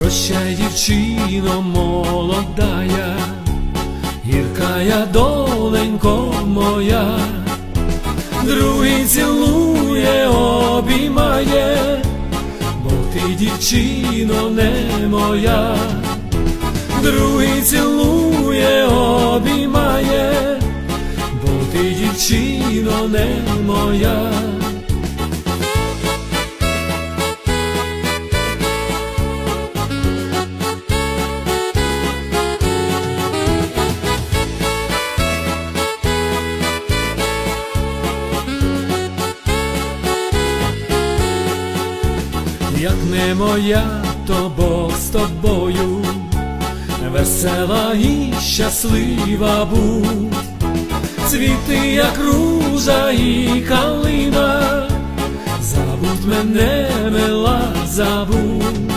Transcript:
Прощай, дівчино молодая, гіркая доленько моя, другий цілує, обіймає, бо ти дівчино не моя, другий цілує, обіймає, бо ти дівчино не моя. Як не моя, то Бог з тобою, весела і щаслива будь, цвіти, як руза і калина, забудь мене, мила, забудь,